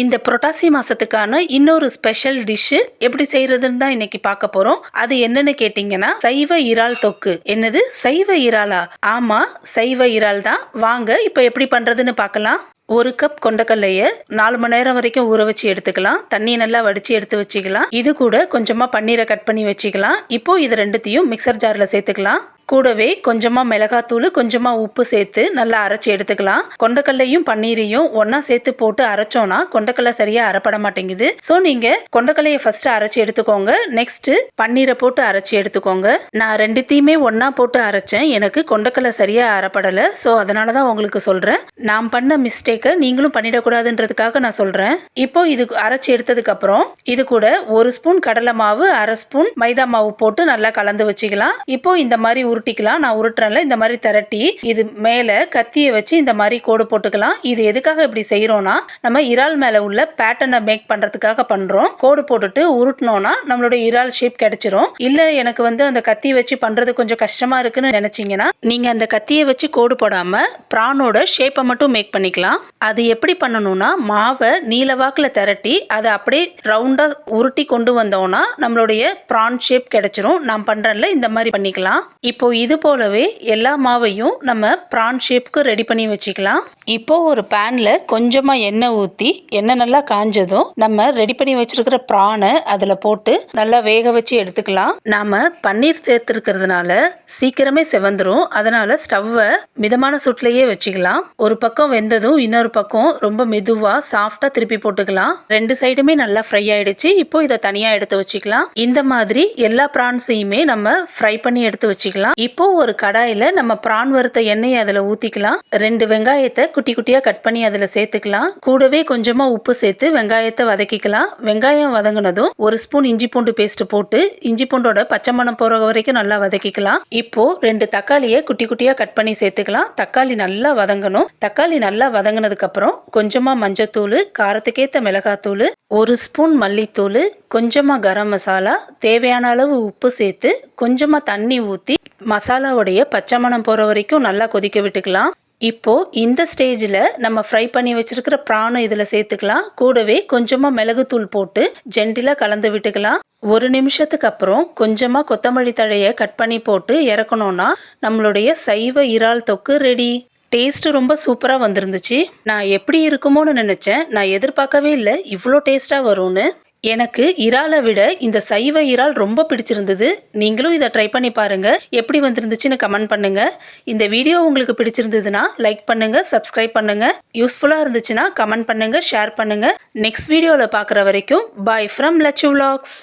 இந்த புரட்டாசி மாசத்துக்கான இன்னொரு special dish எப்படி செய்யறதுன்னு தான் இன்னைக்கு பார்க்க போறோம். அது என்னன்னு கேட்டிங்கன்னா சைவ இறால் தொக்கு. என்னது? சைவ இறாலா? ஆமா சைவ இறால் தான். வாங்க இப்போ எப்படி பண்றதுன்னு பார்க்கலாம். ஒரு கப் கொண்டக்கல்லைய நாலு மணி நேரம் வரைக்கும் ஊற வச்சு எடுத்துக்கலாம். தண்ணியை நல்லா வடிச்சு எடுத்து வச்சுக்கலாம். இது கூட கொஞ்சமா பன்னீரை கட் பண்ணி வச்சுக்கலாம். இப்போ இது ரெண்டுத்தையும் மிக்சர் ஜாரில் சேர்த்துக்கலாம். கூடவே கொஞ்சமாக மிளகாத்தூள் கொஞ்சமாக உப்பு சேர்த்து நல்லா அரைச்சி எடுத்துக்கலாம். கொண்டக்கல்லையும் பன்னீரையும் ஒன்றா சேர்த்து போட்டு அரைச்சோன்னா கொண்டக்கல்லை சரியாக அரைப்பட மாட்டேங்குது. ஸோ நீங்கள் கொண்டக்கல்லையை ஃபஸ்ட்டு அரைச்சி எடுத்துக்கோங்க. நெக்ஸ்ட்டு பன்னீரை போட்டு அரைச்சி எடுத்துக்கோங்க. நான் ரெண்டுத்தையுமே ஒன்றா போட்டு அரைச்சேன். எனக்கு கொண்டக்கல்லை சரியாக அரைப்படலை. ஸோ அதனால தான் உங்களுக்கு சொல்கிறேன் நான் பண்ண மிஸ்டேக்கை நீங்களும் பண்ணிடக்கூடாதுன்றதுக்காக நான் சொல்கிறேன் இப்போ இது அரைச்சி எடுத்ததுக்கப்புறம் இது கூட ஒரு ஸ்பூன் கடலை மாவு அரை ஸ்பூன் மைதா மாவு போட்டு நல்லா கலந்து வச்சுக்கலாம். இப்போ இந்த மாதிரி உருட்டிக்கலாம். நான் உருட்டுறேன்ல இந்த மாதிரி திரட்டி இது மேலே கத்தியை வச்சு இந்த மாதிரி கோடு போட்டுக்கலாம். இது எதுக்காக இப்படி செய்கிறோன்னா நம்ம இறால் மேலே உள்ள பேட்டர்னை மேக் பண்ணுறதுக்காக பண்ணுறோம் கோடு போட்டுட்டு உருட்டினோன்னா நம்மளோட இறால் ஷேப் கிடைச்சிரும். இல்லை எனக்கு வந்து அந்த கத்தி வச்சு பண்ணுறது கொஞ்சம் கஷ்டமாக இருக்குன்னு நினச்சிங்கன்னா நீங்கள் அந்த கத்தியை வச்சு கோடு போடாமல் ப்ரானோட ஷேப்பை மட்டும் மேக் பண்ணிக்கலாம். அது எப்படி பண்ணணும்னா மாவை நீலவாக்கில் திரட்டி அதை அப்படியே ரவுண்டாக உருட்டி கொண்டு வந்தோம்னா நம்மளுடைய ப்ரான் ஷேப் கிடைச்சிரும். நான் பண்ணுறேன்ல இந்த மாதிரி பண்ணிக்கலாம். இப்போ இப்போது இது போலவே எல்லா மாவையும் நம்ம ப்ரான் ஷேப்புக்கு ரெடி பண்ணி வச்சுக்கலாம். இப்போ ஒரு பேனில் கொஞ்சமாக எண்ணெய் ஊற்றி எண்ணெய் நல்லா காஞ்சதும் நம்ம ரெடி பண்ணி வச்சுருக்கிற ப்ரானை அதில் போட்டு நல்லா வேக வச்சு எடுத்துக்கலாம். நாம் பன்னீர் சேர்த்துருக்கிறதுனால சீக்கிரமே செவந்துடும் அதனால் ஸ்டவ்வை மிதமான சுட்லேயே வச்சுக்கலாம். ஒரு பக்கம் வெந்ததும் இன்னொரு பக்கம் ரொம்ப மெதுவாக சாஃப்டாக திருப்பி போட்டுக்கலாம். ரெண்டு சைடுமே நல்லா ஃப்ரை ஆயிடுச்சு. இப்போ இதை தனியாக எடுத்து வச்சுக்கலாம். இந்த மாதிரி எல்லா ப்ரான்ஸையுமே நம்ம ஃப்ரை பண்ணி எடுத்து வச்சுக்கலாம். இப்போ ஒரு கடாயில் நம்ம பிரான் வறுத்த எண்ணெயை அதில் ஊற்றிக்கலாம் ரெண்டு வெங்காயத்தை குட்டி குட்டியாக கட் பண்ணி அதில் சேர்த்துக்கலாம். கூடவே கொஞ்சமாக உப்பு சேர்த்து வெங்காயத்தை வதக்கிக்கலாம். வெங்காயம் வதங்கினதும் ஒரு ஸ்பூன் இஞ்சி பூண்டு பேஸ்ட் போட்டு இஞ்சி பூண்டோட பச்சை மணம் போகிற வரைக்கும் நல்லா வதக்கிக்கலாம். இப்போ ரெண்டு தக்காளியை குட்டி குட்டியாக கட் பண்ணி சேர்த்துக்கலாம். தக்காளி நல்லா வதங்கணும். தக்காளி நல்லா வதங்கினதுக்கு அப்புறம் கொஞ்சமாக மஞ்சத்தூள் காரத்துக்கேற்ற மிளகாத்தூள் ஒரு ஸ்பூன் மல்லித்தூள் கொஞ்சமாக கரம் மசாலா தேவையான அளவு உப்பு சேர்த்து கொஞ்சமாக தண்ணி ஊற்றி மசாலாவுடைய பச்சை மணம் போகிற வரைக்கும் நல்லா கொதிக்க விட்டுக்கலாம். இப்போது இந்த ஸ்டேஜில் நம்ம ஃப்ரை பண்ணி வச்சுருக்கிற ப்ரானை இதில் சேர்த்துக்கலாம். கூடவே கொஞ்சமாக மிளகுத்தூள் போட்டு ஜென்டிலாக கலந்து விட்டுக்கலாம். ஒரு நிமிஷத்துக்கு அப்புறம் கொஞ்சமாக கொத்தமல்லி தழையை கட் பண்ணி போட்டு இறக்கணும்னா நம்மளுடைய சைவ இறால் தொக்கு ரெடி டேஸ்ட்டு ரொம்ப சூப்பராக வந்திருந்துச்சு. நான் எப்படி இருக்குமோன்னு நினச்சேன். நான் எதிர்பார்க்கவே இல்லை. இவ்வளோ டேஸ்ட்டாக வரும்னு. எனக்கு இறாலை விட இந்த சைவ இறால் ரொம்ப பிடிச்சிருந்தது. நீங்களும் இதை ட்ரை பண்ணி பாருங்க. எப்படி வந்திருந்துச்சுன்னு கமெண்ட் பண்ணுங்க. இந்த வீடியோ உங்களுக்கு பிடிச்சிருந்ததுன்னா லைக் பண்ணுங்க சப்ஸ்கிரைப் பண்ணுங்க. யூஸ்ஃபுல்லாக இருந்துச்சுன்னா கமெண்ட் பண்ணுங்க ஷேர் பண்ணுங்க. நெக்ஸ்ட் வீடியோவில் பார்க்குற வரைக்கும் பாய் ஃப்ரம் லட்சு விலாக்ஸ்